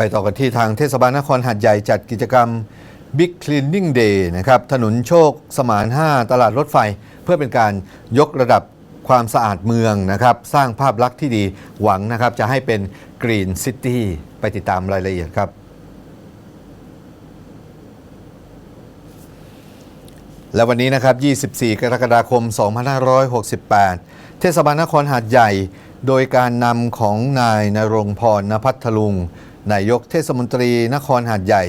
ไปต่อกันที่ทางเทศบาลนครหาดใหญ่จัดกิจกรรม Big Cleaning Day นะครับถนนโชคสมาน 5 ตลาดรถไฟ เพื่อเป็นการยกระดับความสะอาดเมืองนะครับ สร้างภาพลักษณ์ที่ดีหวังนะครับ จะให้เป็น Green City ไปติดตามรายละเอียดครับและวันนี้นะครับ 24 กรกฎาคม 2568 เทศบาลนครหาดใหญ่ โดยการนำของนายนรงพรณพัทลุง นายกเทศมนตรีนครหาดใหญ่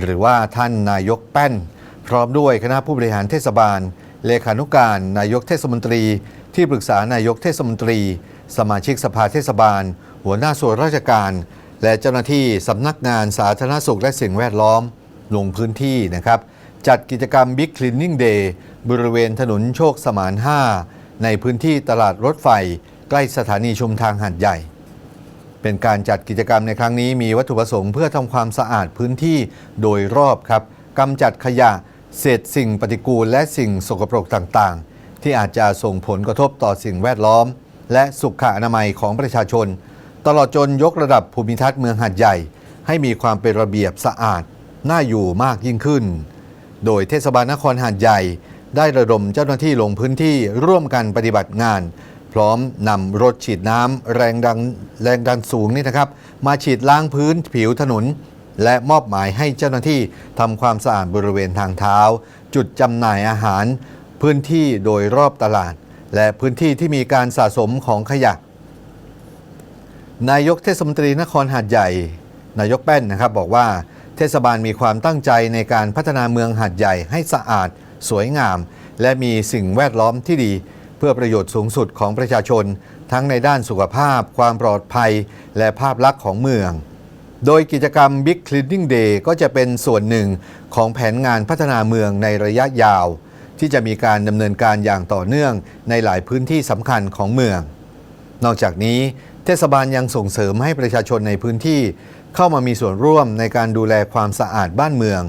หรือว่าท่านนายกแป้น พร้อมด้วยคณะผู้บริหารเทศบาล เลขานุการ นายกเทศมนตรี ที่ปรึกษานายกเทศมนตรี สมาชิกสภาเทศบาล หัวหน้าส่วนราชการ และเจ้าหน้าที่สำนักงานสาธารณสุขและสิ่งแวดล้อม ลงพื้นที่นะครับ จัดกิจกรรม Big Cleaning Day บริเวณถนนโชคสมาน 5 ในพื้นที่ตลาดรถไฟ ใกล้สถานีชุมทางหาดใหญ่ เป็นการจัดกิจกรรมในครั้งนี้มีวัตถุประสงค์เพื่อทำความสะอาดพื้นที่โดยรอบครับกำจัดขยะ เศษสิ่งปฏิกูล และสิ่งสกปรกต่างๆ ที่อาจจะส่งผลกระทบต่อสิ่งแวดล้อม และสุขอนามัยของประชาชน ตลอดจนยกระดับภูมิทัศน์เมืองหาดใหญ่ ให้มีความเป็นระเบียบสะอาด น่าอยู่มากยิ่งขึ้น โดยเทศบาลนครหาดใหญ่ ได้ระดมเจ้าหน้าที่ลงพื้นที่ร่วมกันปฏิบัติงาน พร้อมนำรถฉีดน้ำแรงดันแรงดันสูงนี่นะครับ มาฉีดล้างพื้นผิวถนน และมอบหมายให้เจ้าหน้าที่ทำความสะอาดบริเวณทางเท้า จุดจำหน่ายอาหาร พื้นที่โดยรอบตลาด และพื้นที่ที่มีการสะสมของขยะ นายกเทศมนตรีนครหาดใหญ่ นายกแป้นนะครับบอกว่าเทศบาลมีความตั้งใจในการพัฒนาเมืองหาดใหญ่ให้สะอาด สวยงาม และมีสิ่งแวดล้อมที่ดี เพื่อประโยชน์สูงสุดของประชาชน ทั้งในด้านสุขภาพ ความปลอดภัย และภาพลักษณ์ของเมือง โดยกิจกรรม Big Cleaning Day ก็จะเป็นส่วนหนึ่งของแผนงานพัฒนาเมืองในระยะยาว ที่จะมีการดำเนินการอย่างต่อเนื่องในหลายพื้นที่สำคัญของเมือง นอกจากนี้เทศบาลยังส่งเสริมให้ประชาชนในพื้นที่ เข้ามามีส่วนร่วมในการดูแลความสะอาดบ้านเมือง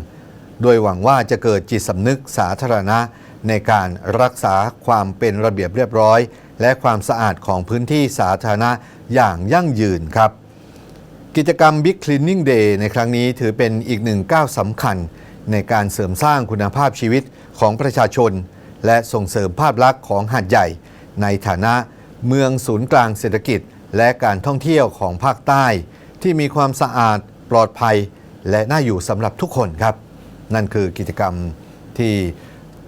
โดยหวังว่าจะเกิดจิตสำนึกสาธารณะ ในการรักษาความเป็นระเบียบเรียบร้อย และความสะอาดของพื้นที่สาธารณะอย่างยั่งยืนครับ กิจกรรม Big Cleaning Day ในครั้งนี้ถือเป็นอีกหนึ่งก้าวสำคัญ ในการเสริมสร้างคุณภาพชีวิตของประชาชน และส่งเสริมภาพลักษณ์ของหาดใหญ่ ในฐานะเมืองศูนย์กลางเศรษฐกิจ และการท่องเที่ยวของภาคใต้ ที่มีความสะอาดปลอดภัย และน่าอยู่สำหรับทุกคนครับ นั่นคือกิจกรรมที่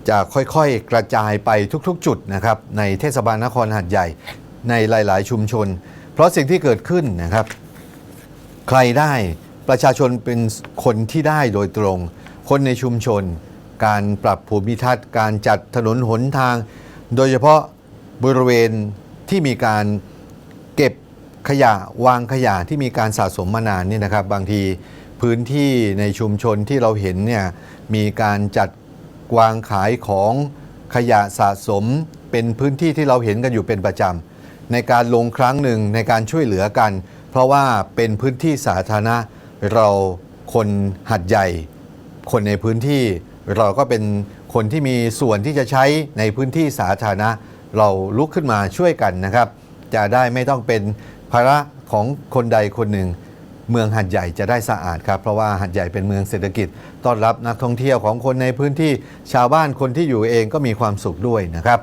จะค่อยๆกระจายไปทุกๆ จุดนะครับในเทศบาลนครหาดใหญ่ในหลาย ๆ ชุมชน เพราะสิ่งที่เกิดขึ้นนะครับ ใครได้ประชาชนเป็นคนที่ได้โดยตรง คนในชุมชน การปรับภูมิทัศน์ การจัดถนนหนทาง โดยเฉพาะบริเวณที่มีการเก็บขยะวางขยะที่มีการสะสมมานานนี่นะครับ บางที พื้นที่ในชุมชนที่เราเห็นเนี่ยมีการจัดวางขายของขยะสะสมเป็นพื้นที่ที่เราเห็นกันอยู่เป็นประจำในการลงครั้งหนึ่งในการช่วยเหลือกัน เพราะว่าเป็นพื้นที่สาธารณะเราคนหัดใหญ่ คนในพื้นที่เราก็เป็นคนที่มีส่วนที่จะใช้ในพื้นที่สาธารณะ เราลุกขึ้นมาช่วยกันนะครับ จะได้ไม่ต้องเป็นภาระของคนใดคนหนึ่ง เมืองหัดใหญ่จะได้สะอาดครับ เพราะว่าหัดใหญ่เป็นเมืองเศรษฐกิจ ต้อนรับนักท่องเที่ยวของคนในพื้นที่ชาวบ้านคนที่อยู่เองก็มีความสุขด้วยนะครับ